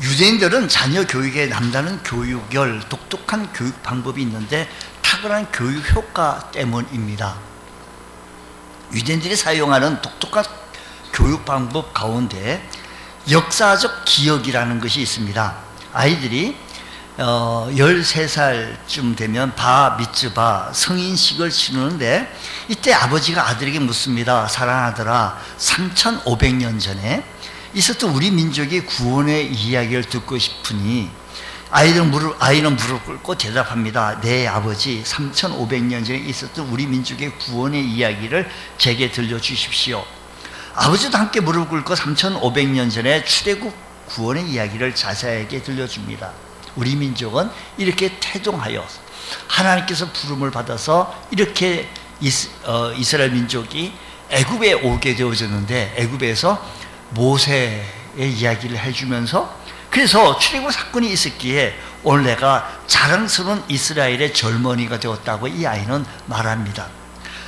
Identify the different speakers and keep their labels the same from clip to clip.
Speaker 1: 유대인들은 자녀 교육에 남다른 교육열, 독특한 교육 방법이 있는데 탁월한 교육 효과 때문입니다. 유대인들이 사용하는 독특한 교육 방법 가운데 역사적 기억이라는 것이 있습니다. 아이들이 어, 13살쯤 되면 바, 미츠바, 성인식을 치르는데 이때 아버지가 아들에게 묻습니다. 사랑하더라. 3,500년 전에 있었던 우리 민족의 구원의 이야기를 듣고 싶으니 아이들은 무릎, 아이는 무릎 꿇고 대답합니다. 네, 아버지, 3,500년 전에 있었던 우리 민족의 구원의 이야기를 제게 들려주십시오. 아버지도 함께 무릎 꿇고 3,500년 전에 출애굽 구원의 이야기를 자세하게 들려줍니다. 우리 민족은 이렇게 태동하여 하나님께서 부름을 받아서 이렇게 이스, 어, 이스라엘 민족이 애굽에 오게 되어졌는데 애굽에서 모세의 이야기를 해주면서 그래서 출애굽 사건이 있었기에 오늘 내가 자랑스러운 이스라엘의 젊은이가 되었다고 이 아이는 말합니다.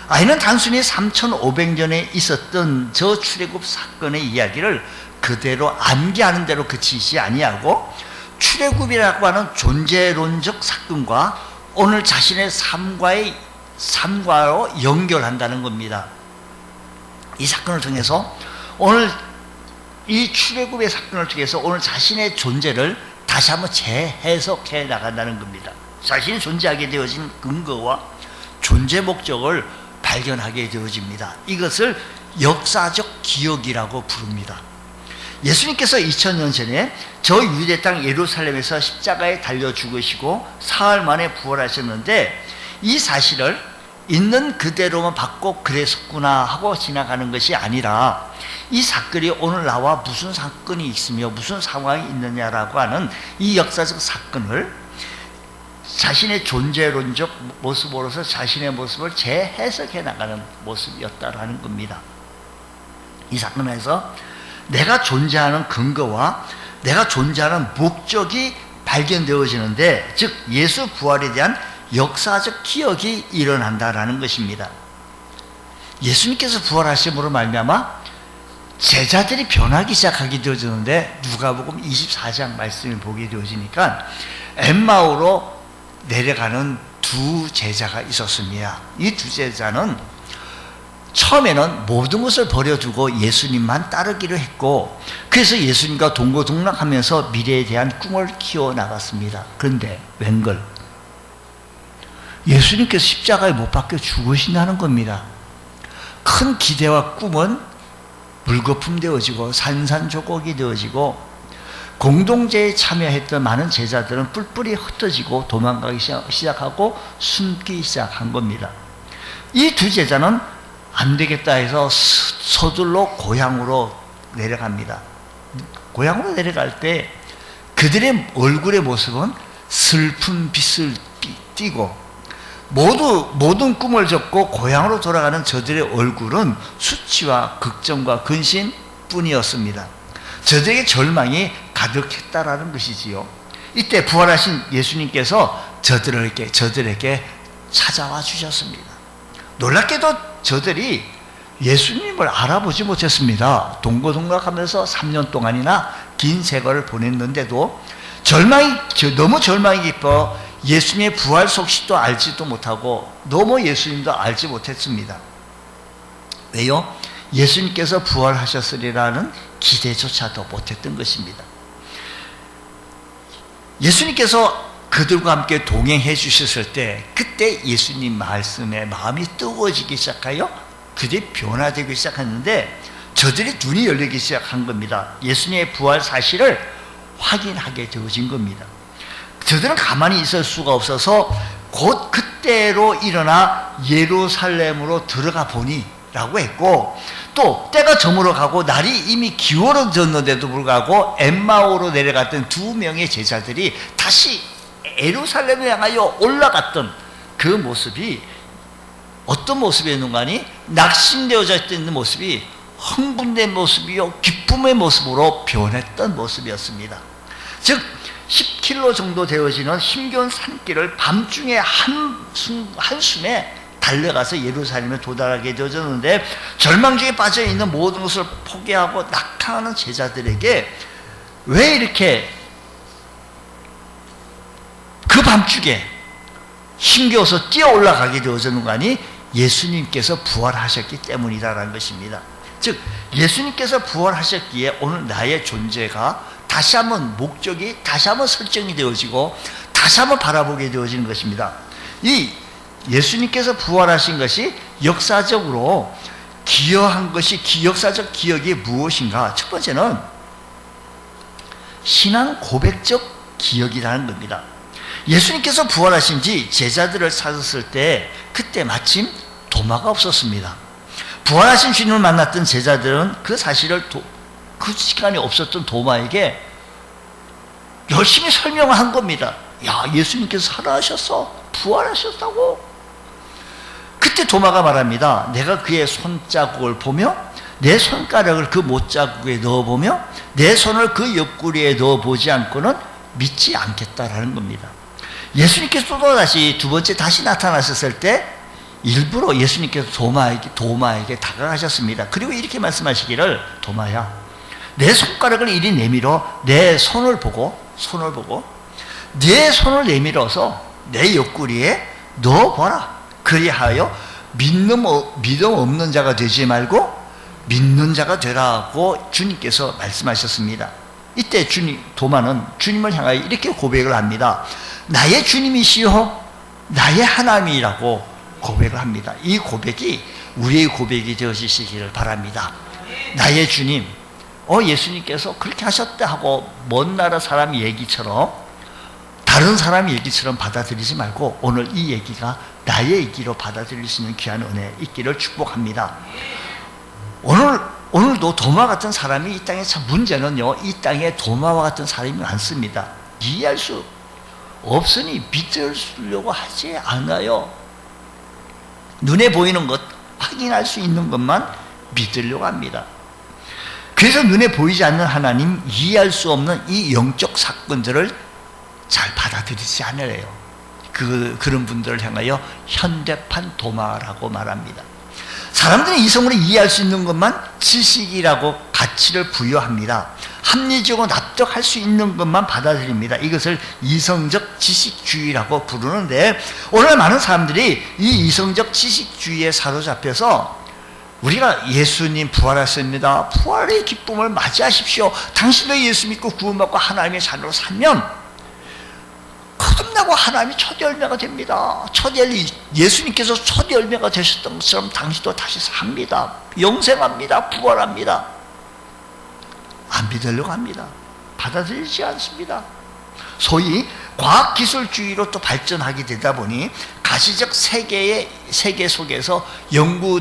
Speaker 1: 아이는 단순히 3,500년에 있었던 저 출애굽 사건의 이야기를 그대로 암기하는 대로 그치지 아니하고 출애굽이라고 하는 존재론적 사건과 오늘 자신의 삶과의 삶과로 연결한다는 겁니다. 이 사건을 통해서 오늘 이 출애굽의 사건을 통해서 오늘 자신의 존재를 다시 한번 재해석해 나간다는 겁니다. 자신이 존재하게 되어진 근거와 존재 목적을 발견하게 되어집니다. 이것을 역사적 기억이라고 부릅니다. 예수님께서 2000년 전에 저 유대 땅 예루살렘에서 십자가에 달려 죽으시고 사흘 만에 부활하셨는데 이 사실을 있는 그대로만 받고 그랬었구나 하고 지나가는 것이 아니라 이 사건이 오늘 나와 무슨 사건이 있으며 무슨 상황이 있느냐라고 하는 이 역사적 사건을 자신의 존재론적 모습으로서 자신의 모습을 재해석해 나가는 모습이었다라는 겁니다. 이 사건에서 내가 존재하는 근거와 내가 존재하는 목적이 발견되어지는데 즉 예수 부활에 대한 역사적 기억이 일어난다라는 것입니다. 예수님께서 부활하심으로 말미암아 제자들이 변하기 시작하게 되어지는데 누가복음 24장 말씀을 보게 되어지니까 엠마오로 내려가는 두 제자가 있었습니다. 이 두 제자는 처음에는 모든 것을 버려두고 예수님만 따르기로 했고 그래서 예수님과 동고동락하면서 미래에 대한 꿈을 키워 나갔습니다. 그런데 웬걸 예수님께서 십자가에 못 박혀 죽으신다는 겁니다. 큰 기대와 꿈은 물거품 되어지고 산산조곡이 되어지고 공동체에 참여했던 많은 제자들은 뿔뿔이 흩어지고 도망가기 시작하고 숨기 시작한 겁니다. 이 두 제자는 안 되겠다 해서 서둘러 고향으로 내려갑니다. 고향으로 내려갈 때 그들의 얼굴의 모습은 슬픈 빛을 띠고 모두 모든 꿈을 접고 고향으로 돌아가는 저들의 얼굴은 수치와 걱정과 근심 뿐이었습니다. 저들에게 절망이 가득했다라는 것이지요. 이때 부활하신 예수님께서 저들에게 저들에게 찾아와 주셨습니다. 놀랍게도 저들이 예수님을 알아보지 못했습니다. 동고동락하면서 3년 동안이나 긴 세월을 보냈는데도 절망이 너무 절망이 깊어 예수님의 부활 소식도 알지도 못하고 너무 예수님도 알지 못했습니다. 왜요? 예수님께서 부활하셨으리라는 기대조차도 못했던 것입니다. 예수님께서 그들과 함께 동행해 주셨을 때 그때 예수님 말씀에 마음이 뜨거워지기 시작하여 그들이 변화되기 시작했는데 저들이 눈이 열리기 시작한 겁니다. 예수님의 부활 사실을 확인하게 되어진 겁니다. 저들은 가만히 있을 수가 없어서 곧 그때로 일어나 예루살렘으로 들어가 보니 라고 했고 또 때가 저물어 가고 날이 이미 기울어졌는데도 불구하고 엠마오로 내려갔던 두 명의 제자들이 다시 예루살렘을 향하여 올라갔던 그 모습이 어떤 모습이었는가니 낙심되어져 있는 모습이 흥분된 모습이요 기쁨의 모습으로 변했던 모습이었습니다. 즉 5km 정도 되어지는 힘겨운 산길을 밤중에 한숨, 한숨에 달려가서 예루살렘에 도달하게 되어졌는데 절망 중에 빠져 있는 모든 것을 포기하고 낙하하는 제자들에게 왜 이렇게 그 밤중에 힘겨워서 뛰어 올라가게 되어졌는가 하니 예수님께서 부활하셨기 때문이다라는 것입니다. 즉 예수님께서 부활하셨기에 오늘 나의 존재가 다시 한번 목적이 다시 한번 설정이 되어지고 다시 한번 바라보게 되어지는 것입니다. 이 예수님께서 부활하신 것이 역사적으로 기여한 것이 기, 역사적 기억이 무엇인가? 첫 번째는 신앙 고백적 기억이라는 겁니다. 예수님께서 부활하신 지 제자들을 찾았을 때 그때 마침 도마가 없었습니다. 부활하신 주님을 만났던 제자들은 그 사실을 도, 그 시간이 없었던 도마에게 열심히 설명을 한 겁니다. 야, 예수님께서 살아하셨어. 부활하셨다고. 그때 도마가 말합니다. 내가 그의 손자국을 보며 내 손가락을 그 못자국에 넣어보며 내 손을 그 옆구리에 넣어보지 않고는 믿지 않겠다라는 겁니다. 예수님께서 또 다시 두 번째 다시 나타나셨을 때 일부러 예수님께서 도마에게, 도마에게 다가가셨습니다. 그리고 이렇게 말씀하시기를 도마야 내 손가락을 이리 내밀어 내 손을 보고 손을 보고 내 손을 내밀어서 내 옆구리에 넣어보라. 그리하여 믿는, 믿음 없는 자가 되지 말고 믿는 자가 되라고 주님께서 말씀하셨습니다. 이때 주님, 도마는 주님을 향하여 이렇게 고백을 합니다. 나의 주님이시여, 나의 하나님이라고 고백을 합니다. 이 고백이 우리의 고백이 되어지시기를 바랍니다. 나의 주님, 어, 예수님께서 그렇게 하셨다 하고 먼 나라 사람 얘기처럼 다른 사람 얘기처럼 받아들이지 말고 오늘 이 얘기가 나의 얘기로 받아들일 수 있는 귀한 은혜 있기를 축복합니다. 오늘 오늘도 도마 같은 사람이 이 땅에 참 문제는요. 이 땅에 도마와 같은 사람이 많습니다. 이해할 수 없으니 믿으려고 하지 않아요. 눈에 보이는 것 확인할 수 있는 것만 믿으려고 합니다. 그래서 눈에 보이지 않는 하나님 이해할 수 없는 이 영적 사건들을 잘 받아들이지 않으래요. 그, 그런 분들을 향하여 현대판 도마라고 말합니다. 사람들이 이성으로 이해할 수 있는 것만 지식이라고 가치를 부여합니다. 합리적으로 납득할 수 있는 것만 받아들입니다. 이것을 이성적 지식주의라고 부르는데 오늘 많은 사람들이 이 이성적 지식주의에 사로잡혀서 우리가 예수님 부활하셨습니다. 부활의 기쁨을 맞이하십시오. 당신도 예수 믿고 구원받고 하나님의 자녀로 살면 거듭나고 하나님이 첫 열매가 됩니다. 첫 열매, 예수님께서 첫 열매가 되셨던 것처럼 당신도 다시 삽니다. 영생합니다. 부활합니다. 안 믿으려고 합니다. 받아들이지 않습니다. 소위 과학기술주의로 또 발전하게 되다 보니 가시적 세계의 세계 속에서 연구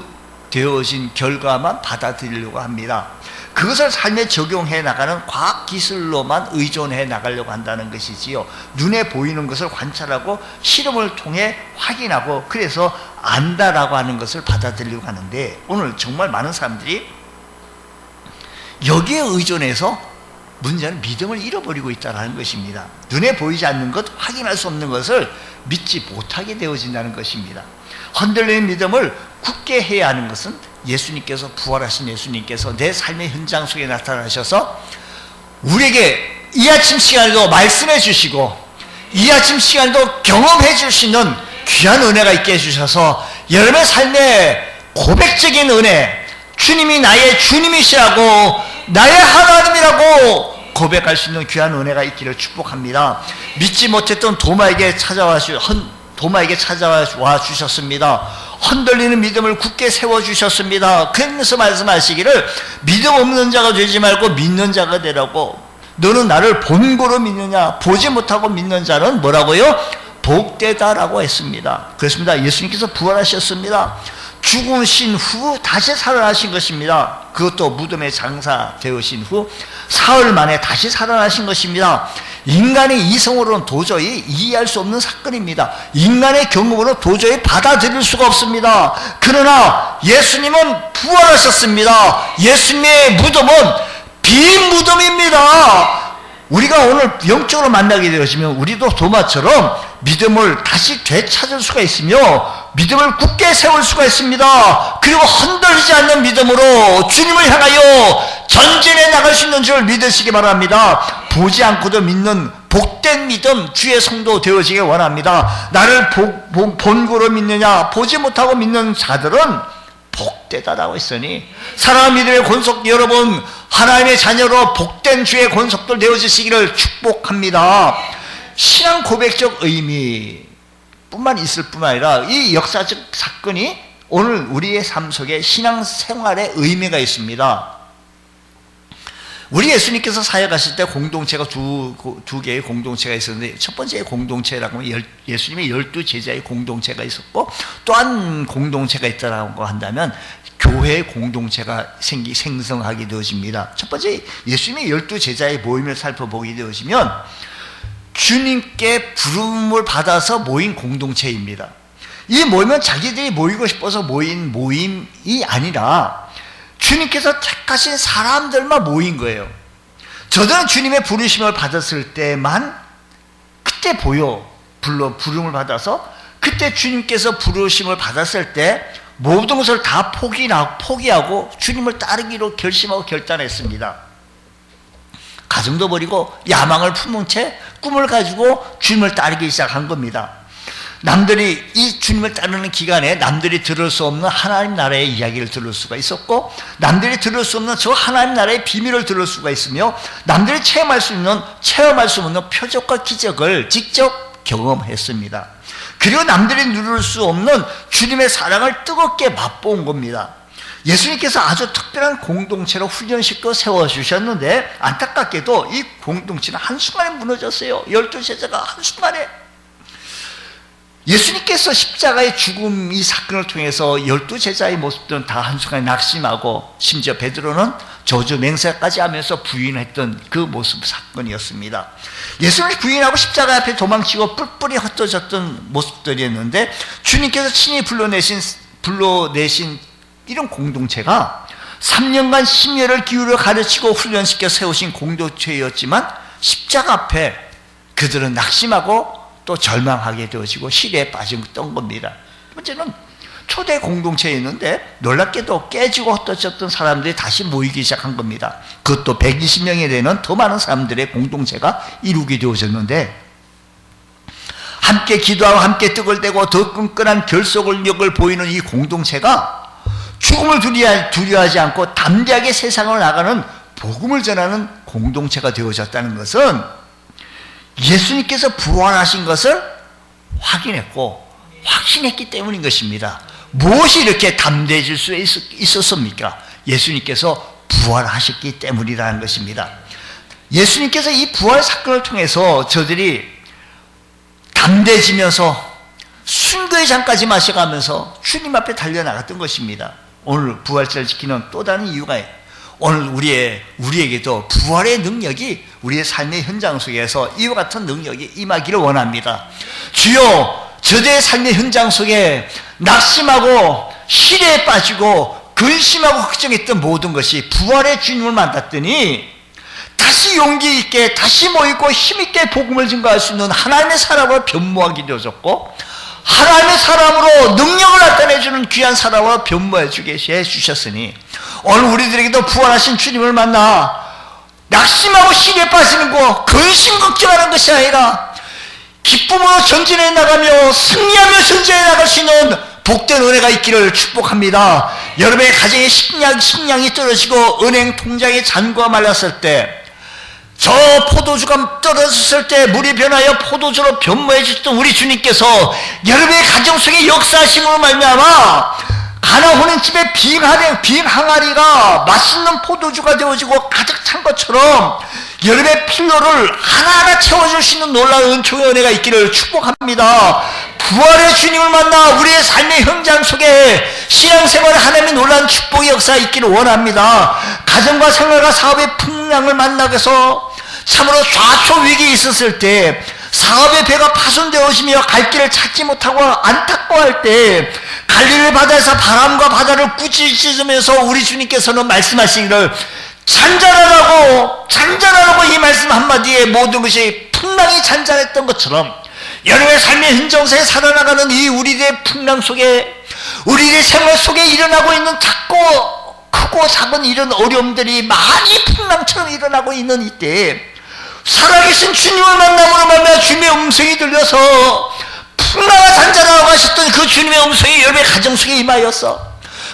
Speaker 1: 되어진 결과만 받아들이려고 합니다. 그것을 삶에 적용해 나가는 과학 기술로만 의존해 나가려고 한다는 것이지요. 눈에 보이는 것을 관찰하고 실험을 통해 확인하고 그래서 안다라고 하는 것을 받아들이려고 하는데 오늘 정말 많은 사람들이 여기에 의존해서 문제는 믿음을 잃어버리고 있다는 것입니다. 눈에 보이지 않는 것, 확인할 수 없는 것을 믿지 못하게 되어진다는 것입니다. 흔들리는 믿음을 굳게 해야 하는 것은 예수님께서 부활하신 예수님께서 내 삶의 현장 속에 나타나셔서 우리에게 이 아침 시간에도 말씀해 주시고 이 아침 시간도 경험해 주시는 귀한 은혜가 있게 해주셔서 여러분의 삶의 고백적인 은혜 주님이 나의 주님이시라고 나의 하나님이라고 고백할 수 있는 귀한 은혜가 있기를 축복합니다. 믿지 못했던 도마에게 찾아와 주 도마에게 찾아와 주셨습니다. 흔들리는 믿음을 굳게 세워 주셨습니다. 그러면서 말씀하시기를 믿음 없는 자가 되지 말고 믿는 자가 되라고. 너는 나를 본고로 믿느냐? 보지 못하고 믿는 자는 뭐라고요? 복되다라고 했습니다. 그렇습니다. 예수님께서 부활하셨습니다. 죽으신 후 다시 살아나신 것입니다. 그것도 무덤에 장사되으신 후 사흘 만에 다시 살아나신 것입니다. 인간의 이성으로는 도저히 이해할 수 없는 사건입니다. 인간의 경험으로 도저히 받아들일 수가 없습니다. 그러나 예수님은 부활하셨습니다. 예수님의 무덤은 빈 무덤입니다. 우리가 오늘 영적으로 만나게 되어지면 우리도 도마처럼 믿음을 다시 되찾을 수가 있으며 믿음을 굳게 세울 수가 있습니다. 그리고 흔들리지 않는 믿음으로 주님을 향하여 전진해 나갈 수 있는 줄 믿으시기 바랍니다. 보지 않고도 믿는 복된 믿음 주의 성도 되어지길 원합니다. 나를 보, 보, 본고로 믿느냐 보지 못하고 믿는 자들은 복되다라고 했으니 사랑하는 믿음의 권속 여러분 하나님의 자녀로 복된 주의 권속들 되어지시기를 축복합니다. 신앙 고백적 의미 뿐만 있을 뿐만 아니라 이 역사적 사건이 오늘 우리의 삶 속에 신앙 생활에 의미가 있습니다. 우리 예수님께서 사역하실 때 공동체가 두, 두 개의 공동체가 있었는데 첫 번째 공동체라고 하면 열, 예수님의 열두 제자의 공동체가 있었고 또 한 공동체가 있다고 한다면 교회 공동체가 생기 생성하게 되어집니다. 첫 번째 예수님의 열두 제자의 모임을 살펴보게 되어지면 주님께 부름을 받아서 모인 공동체입니다. 이 모임은 자기들이 모이고 싶어서 모인 모임이 아니라 주님께서 택하신 사람들만 모인 거예요. 저들은 주님의 부르심을 받았을 때만 그때 보여 불러 부름을 받아서 그때 주님께서 부르심을 받았을 때 모든 것을 다 포기하고, 포기하고 주님을 따르기로 결심하고 결단했습니다. 가정도 버리고 야망을 품은 채 꿈을 가지고 주님을 따르기 시작한 겁니다. 남들이 이 주님을 따르는 기간에 남들이 들을 수 없는 하나님 나라의 이야기를 들을 수가 있었고 남들이 들을 수 없는 저 하나님 나라의 비밀을 들을 수가 있으며 남들이 체험할 수 있는 체험할 수 없는 표적과 기적을 직접 경험했습니다. 그리고 남들이 누릴 수 없는 주님의 사랑을 뜨겁게 맛본 겁니다. 예수님께서 아주 특별한 공동체로 훈련시켜 세워주셨는데 안타깝게도 이 공동체는 한순간에 무너졌어요. 열두 제자가 한순간에 예수님께서 십자가의 죽음 이 사건을 통해서 열두 제자의 모습들은 다 한순간에 낙심하고 심지어 베드로는 저주 맹세까지 하면서 부인했던 그 모습 사건이었습니다. 예수님을 부인하고 십자가 앞에 도망치고 뿔뿔이 흩어졌던 모습들이었는데 주님께서 친히 불러내신 불러내신 이런 공동체가 3년간 심혈을 기울여 가르치고 훈련시켜 세우신 공동체였지만 십자가 앞에 그들은 낙심하고 또 절망하게 되어지고 시대에 빠졌던 겁니다. 번째는 초대 공동체였는데 놀랍게도 깨지고 흩어졌던 사람들이 다시 모이기 시작한 겁니다. 그것도 120명에 되는 더 많은 사람들의 공동체가 이루게 되어졌는데 함께 기도하고 함께 떡을 떼고 더 끈끈한 결속력을 보이는 이 공동체가 죽음을 두려워 하지 않고 담대하게 세상을 나가는 복음을 전하는 공동체가 되어졌다는 것은 예수님께서 부활하신 것을 확인했고 확신했기 때문인 것입니다. 무엇이 이렇게 담대해질 수 있었습니까? 예수님께서 부활하셨기 때문이라는 것입니다. 예수님께서 이 부활 사건을 통해서 저들이 담대해지면서 순교의 잔까지 마셔가면서 주님 앞에 달려나갔던 것입니다. 오늘 부활절을 지키는 또 다른 이유가 오늘 우리의, 우리에게도 부활의 능력이 우리의 삶의 현장 속에서 이와 같은 능력이 임하기를 원합니다. 주여, 저들의 삶의 현장 속에 낙심하고 시대에 빠지고 근심하고 걱정했던 모든 것이 부활의 주님을 만났더니 다시 용기 있게 다시 모이고 힘 있게 복음을 증거할 수 있는 하나님의 사람으로 변모하게 되어졌고 하나님의 사람으로 능력을 나타내주는 귀한 사람으로 변모해 주게 해주셨으니 오늘 우리들에게도 부활하신 주님을 만나 낙심하고 시기에 빠지는 거 근심 걱정하는 것이 아니라 기쁨으로 전진해 나가며 승리하며 전진해 나갈 수 있는 복된 은혜가 있기를 축복합니다. 여러분의 가정에 식량, 식량이 떨어지고 은행 통장에 잔고가 말랐을 때, 저 포도주가 떨어졌을 때 물이 변하여 포도주로 변모해 주셨던 우리 주님께서 여러분의 가정 속에 역사하심으로 말미암아 가나오는 집에 빈 항아리, 빈 항아리가 맛있는 포도주가 되어지고 가득 찬 것처럼 여러분의 필요를 하나하나 채워줄 수 있는 놀라운 은총의 은혜가 있기를 축복합니다. 부활의 주님을 만나 우리의 삶의 현장 속에 신앙생활 하나님의 놀라운 축복의 역사가 있기를 원합니다. 가정과 생활과 사업의 풍랑을 만나서 참으로 좌초 위기에 있었을 때 사업의 배가 파손되어지며 갈 길을 찾지 못하고 안타까워할 때 갈릴리 바다에서 바람과 바다를 꾸짖으면서 우리 주님께서는 말씀하시기를 잔잔하라고 잔잔하라고 이 말씀 한마디에 모든 것이 풍랑이 잔잔했던 것처럼 여러분의 삶의 흔정세에 살아나가는 이 우리들의 풍랑 속에 우리의 생활 속에 일어나고 있는 작고 크고 작은 이런 어려움들이 많이 풍랑처럼 일어나고 있는 이때 살아계신 주님을 만남으로 말미암아 주님의 음성이 들려서 풍랑아 잔잔하고 하셨던 그 주님의 음성이 여러분의 가정 속에 임하였어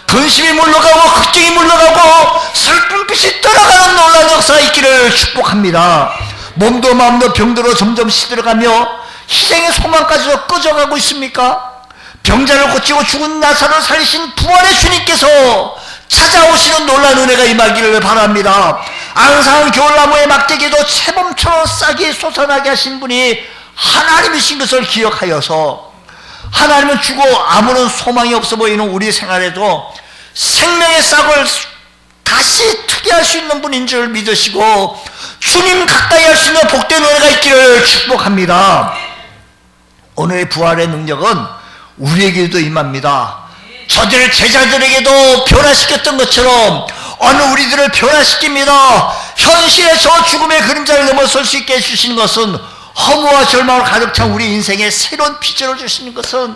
Speaker 1: 근심이 물러가고 걱정이 물러가고 슬픈 빛이 떠나가는 놀라운 역사가 있기를 축복합니다 몸도 마음도 병들어 점점 시들어가며 희생의 소망까지도 꺼져가고 있습니까? 병자를 고치고 죽은 나사를 살리신 부활의 주님께서 찾아오시는 놀라운 은혜가 임하기를 바랍니다. 앙상한 겨울나무의 막대기도 채범처럼 싹이 솟아나게 하신 분이 하나님이신 것을 기억하여서 하나님은 주고 아무런 소망이 없어 보이는 우리 생활에도 생명의 싹을 다시 트게 할 수 있는 분인 줄 믿으시고 주님 가까이 할 수 있는 복된 은혜가 있기를 축복합니다. 오늘의 부활의 능력은 우리에게도 임합니다. 저들 제자들에게도 변화시켰던 것처럼 어느 우리들을 변화시킵니다. 현실의 저 죽음의 그림자를 넘어설 수 있게 해주시는 것은 허무와 절망을 가득 찬 우리 인생에 새로운 피조를 주시는 것은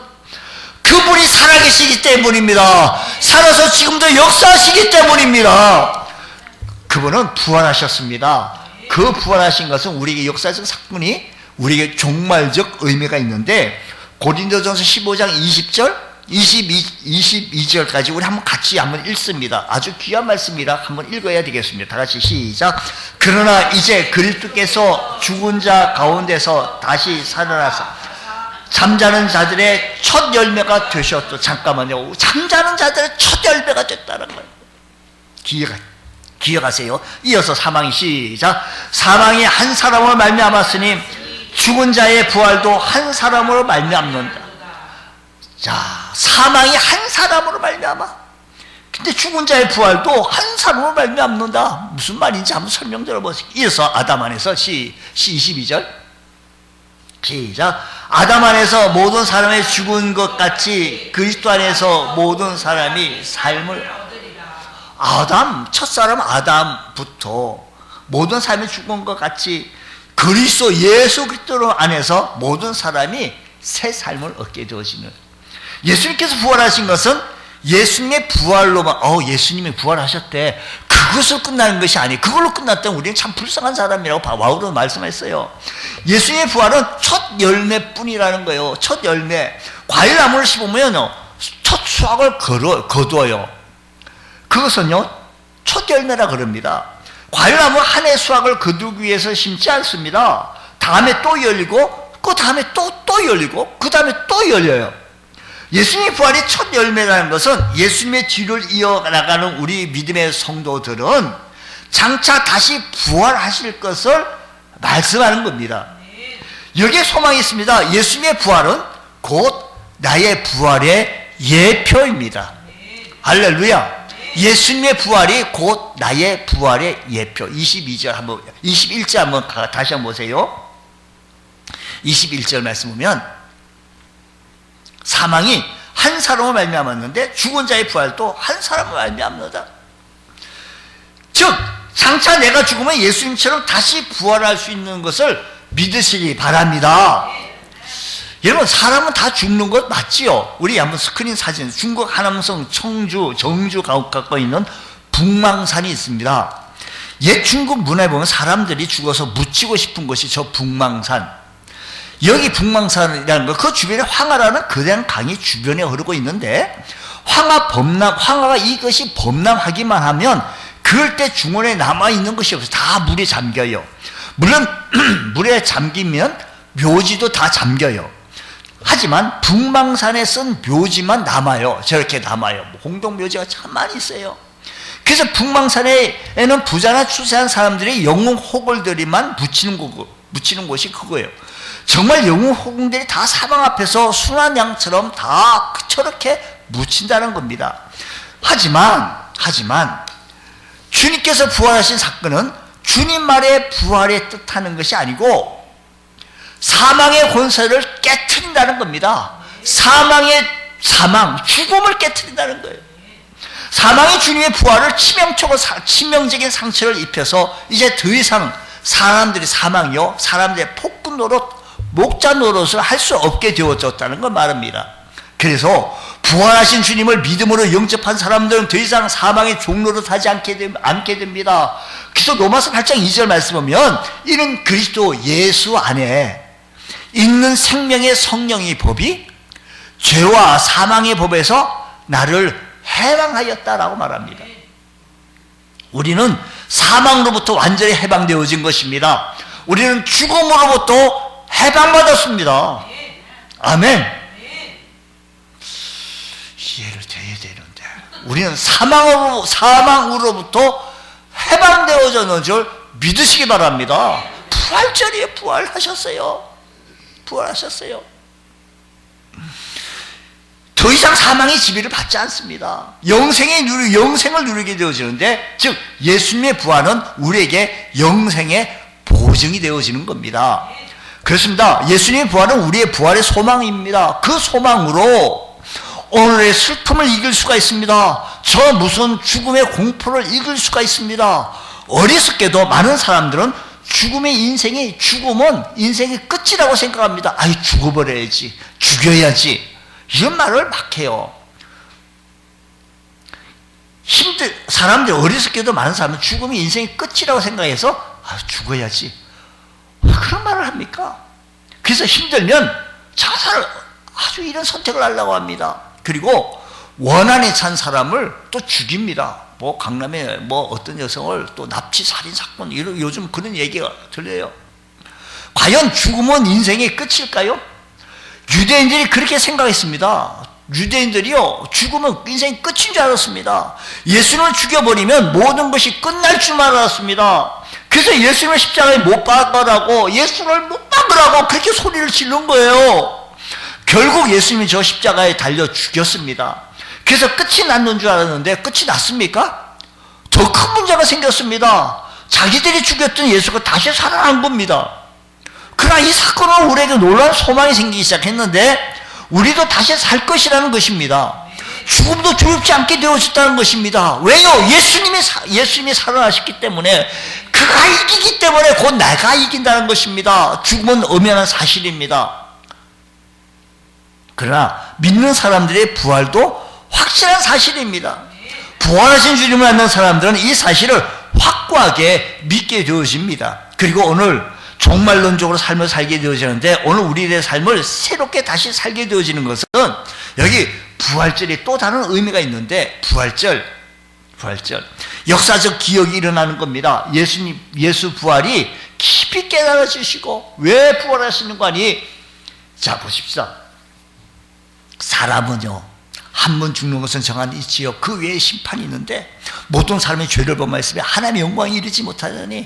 Speaker 1: 그분이 살아계시기 때문입니다. 살아서 지금도 역사하시기 때문입니다. 그분은 부활하셨습니다. 그 부활하신 것은 우리에게 역사적 사건이 우리에게 종말적 의미가 있는데 고린도전서 15장 20절 22, 22절까지 우리 한번 같이 한번 읽습니다. 아주 귀한 말씀이라 한번 읽어야 되겠습니다. 다 같이 시작. 그러나 이제 그리스도께서 죽은 자 가운데서 다시 살아나서 잠자는 자들의 첫 열매가 되셨도 잠깐만요. 잠자는 자들의 첫 열매가 됐다는 거예요. 기억, 기억하세요. 이어서 사망이 시작. 사망이 한 사람을 말미암았으니 죽은 자의 부활도 한 사람으로 말미암는다. 자, 사망이 한 사람으로 말미암아. 근데 죽은 자의 부활도 한 사람으로 말미암는다. 무슨 말인지 한번 설명 들어보세요. 이어서 아담 안에서 시, 시 22절. 시작. 아담 안에서 모든 사람이 죽은 것 같이 그리스도 안에서 모든 사람이 삶을 아담 첫사람 아담부터 모든 사람이 죽은 것 같이 그리스도 예수 그리스도 안에서 모든 사람이 새 삶을 얻게 되어지는 예수님께서 부활하신 것은 예수님의 부활로만 어 예수님이 부활하셨대. 그것으로 끝나는 것이 아니 그걸로 끝났다면 우리는 참 불쌍한 사람이라고 바울은 말씀했어요. 예수님의 부활은 첫 열매뿐이라는 거예요. 첫 열매. 과일나무를 심으면 첫 수확을 거둬, 거둬요. 그것은요 첫 열매라 그럽니다. 과일나무 한 해 수확을 거두기 위해서 심지 않습니다. 다음에 또 열리고 그 다음에 또 또 열리고 그 다음에 또 열려요 예수님의 부활이 첫 열매라는 것은 예수님의 뒤를 이어나가는 우리 믿음의 성도들은 장차 다시 부활하실 것을 말씀하는 겁니다. 여기에 소망이 있습니다. 예수님의 부활은 곧 나의 부활의 예표입니다. 할렐루야. 예수님의 부활이 곧 나의 부활의 예표. 22절 한번, 21절 한번 다시 한번 보세요. 21절 말씀 보면 사망이 한 사람을 말미암았는데 죽은 자의 부활도 한 사람을 말미암는다. 즉 장차 내가 죽으면 예수님처럼 다시 부활할 수 있는 것을 믿으시기 바랍니다. 여러분 사람은 다 죽는 것 맞지요? 우리 한번 스크린 사진 중국 하남성 청주 정주 갖고 있는 북망산이 있습니다. 옛 중국 문화에 보면 사람들이 죽어서 묻히고 싶은 것이 저 북망산 여기 북망산이라는 거, 그 주변에 황하라는 거대한 강이 주변에 흐르고 있는데, 황하 범람, 황하가 이것이 범람하기만 하면, 그럴 때 중원에 남아있는 것이 없어요. 다 물에 잠겨요. 물론, 물에 잠기면 묘지도 다 잠겨요. 하지만 북망산에 쓴 묘지만 남아요. 저렇게 남아요. 뭐 홍동묘지가 참 많이 있어요. 그래서 북망산에는 부자나 추세한 사람들이 영웅 호걸들이만 묻히는 곳, 묻히는 곳이 그거예요. 정말 영웅 호공들이 다 사방 앞에서 순한 양처럼 다 저렇게 묻힌다는 겁니다. 하지만, 하지만, 주님께서 부활하신 사건은 주님 말의 부활에 뜻하는 것이 아니고 사망의 권세를 깨트린다는 겁니다. 사망의 사망, 죽음을 깨트린다는 거예요. 사망이 주님의 부활을 치명적으로, 치명적인 상처를 입혀서 이제 더 이상 사람들이 사망이요, 사람들의 폭군 노릇, 목자 노릇을 할 수 없게 되어졌다는 걸 말합니다. 그래서 부활하신 주님을 믿음으로 영접한 사람들은 더 이상 사망의 종로로 타지 않게, 됨- 않게 됩니다. 그래서 로마서 8장 2절 말씀 보면 이는 그리스도 예수 안에 있는 생명의 성령의 법이 죄와 사망의 법에서 나를 해방하였다라고 말합니다. 우리는 사망으로부터 완전히 해방되어진 것입니다. 우리는 죽음으로부터 해방받았습니다. 아멘. 이해를 돼야 되는데 우리는 사망으로 사망으로부터 해방되어졌는 줄 믿으시기 바랍니다. 부활절이에 부활하셨어요. 부활하셨어요. 더 이상 사망의 지배를 받지 않습니다. 영생의 누리, 영생을 누리게 되어지는데, 즉, 예수님의 부활은 우리에게 영생의 보증이 되어지는 겁니다. 그렇습니다. 예수님의 부활은 우리의 부활의 소망입니다. 그 소망으로 오늘의 슬픔을 이길 수가 있습니다. 저 무슨 죽음의 공포를 이길 수가 있습니다. 어리석게도 많은 사람들은 죽음의 인생이, 죽음은 인생의 끝이라고 생각합니다. 아이, 죽어버려야지. 죽여야지. 이런 말을 막 해요. 힘들, 사람들, 어리석게도 많은 사람은 죽음이 인생의 끝이라고 생각해서, 아, 죽어야지. 왜 그런 말을 합니까? 그래서 힘들면 자살을, 아주 이런 선택을 하려고 합니다. 그리고 원한에 찬 사람을 또 죽입니다. 뭐 강남에 뭐 어떤 여성을 또 납치 살인 사건 이런 요즘 그런 얘기가 들려요. 과연 죽음은 인생의 끝일까요? 유대인들이 그렇게 생각했습니다. 유대인들이요 죽음은 인생 끝인 줄 알았습니다. 예수님을 죽여버리면 모든 것이 끝날 줄만 알았습니다. 그래서 예수님을 십자가에 못 박으라고 예수를 못 박으라고 그렇게 소리를 지른 거예요. 결국 예수님이 저 십자가에 달려 죽였습니다. 그래서 끝이 났는 줄 알았는데 끝이 났습니까? 더 큰 문제가 생겼습니다. 자기들이 죽였던 예수가 다시 살아난 겁니다. 그러나 이 사건은 우리에게 놀라운 소망이 생기기 시작했는데 우리도 다시 살 것이라는 것입니다. 죽음도 두렵지 않게 되어졌다는 것입니다. 왜요? 예수님이 사- 예수님이 살아나셨기 때문에 그가 이기기 때문에 곧 내가 이긴다는 것입니다. 죽음은 엄연한 사실입니다. 그러나 믿는 사람들의 부활도 확실한 사실입니다. 부활하신 주님을 믿는 사람들은 이 사실을 확고하게 믿게 되어집니다. 그리고 오늘 종말론적으로 삶을 살게 되어지는데 오늘 우리의 삶을 새롭게 다시 살게 되어지는 것은 여기 부활절이 또 다른 의미가 있는데 부활절 부활절 역사적 기억이 일어나는 겁니다. 예수님 예수 부활이 깊이 깨달아지시고 왜 부활하시는 거 아니? 자 보십시다. 사람은요 한 번 죽는 것은 정한 이치요 그 외에 심판이 있는데 모든 사람의 죄를 범하였으면 하나님의 영광에 이르지 못하더니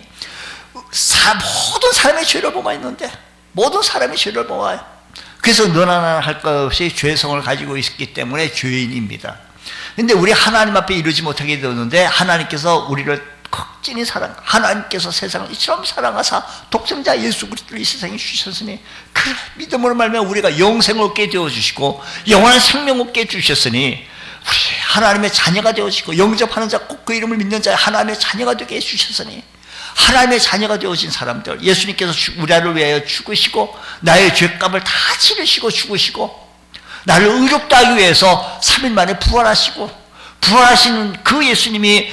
Speaker 1: 사, 모든 사람의 죄를 범하 있는데 모든 사람의 죄를 범하요 그래서 너나 나나 할것 없이 죄성을 가지고 있기 때문에 죄인입니다. 근데 우리 하나님 앞에 이르지 못하게 되었는데 하나님께서 우리를 극진히 사랑 하나님께서 세상을 이처럼 사랑하사 독생자 예수 그리스도를 이 세상에 주셨으니 그 믿음으로 말면 우리가 영생을 얻게 되어 주시고 영원한 생명 얻게 주셨으니 우리 하나님의 자녀가 되어지고 영접하는 자 꼭 그 이름을 믿는 자 하나님의 자녀가 되게 해 주셨으니 하나님의 자녀가 되어진 사람들 예수님께서 주- 우리를 위하여 죽으시고 나의 죄값을 다 치르시고 죽으시고 나를 의롭다 하기 위해서 3일 만에 부활하시고 부활하시는 그 예수님이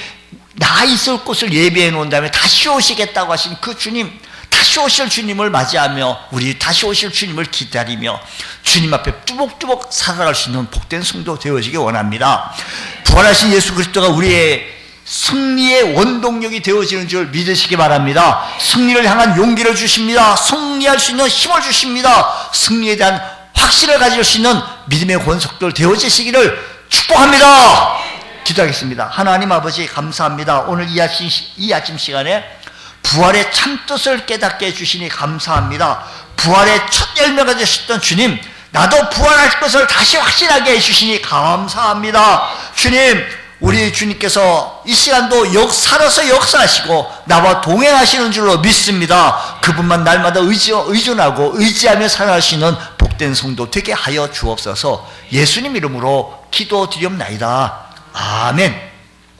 Speaker 1: 나 있을 곳을 예비해 놓은 다음에 다시 오시겠다고 하신 그 주님 다시 오실 주님을 맞이하며 우리 다시 오실 주님을 기다리며 주님 앞에 뚜벅뚜벅 살아갈 수 있는 복된 성도 되어지기 원합니다. 부활하신 예수 그리스도가 우리의 승리의 원동력이 되어지는 줄 믿으시기 바랍니다 승리를 향한 용기를 주십니다 승리할 수 있는 힘을 주십니다 승리에 대한 확신을 가질 수 있는 믿음의 권속들 되어지시기를 축복합니다. 기도하겠습니다. 하나님 아버지 감사합니다. 오늘 이 아침, 이 아침 시간에 부활의 참뜻을 깨닫게 해주시니 감사합니다. 부활의 첫 열매가 되셨던 주님, 나도 부활할 것을 다시 확신하게 해주시니 감사합니다. 주님, 우리 주님께서 이 시간도 역, 살아서 역사하시고 나와 동행하시는 줄로 믿습니다. 그분만 날마다 의지, 의존하고 의지하며 살아가시는 복된 성도 되게 하여 주옵소서 예수님 이름으로 기도 드리옵나이다. 아멘.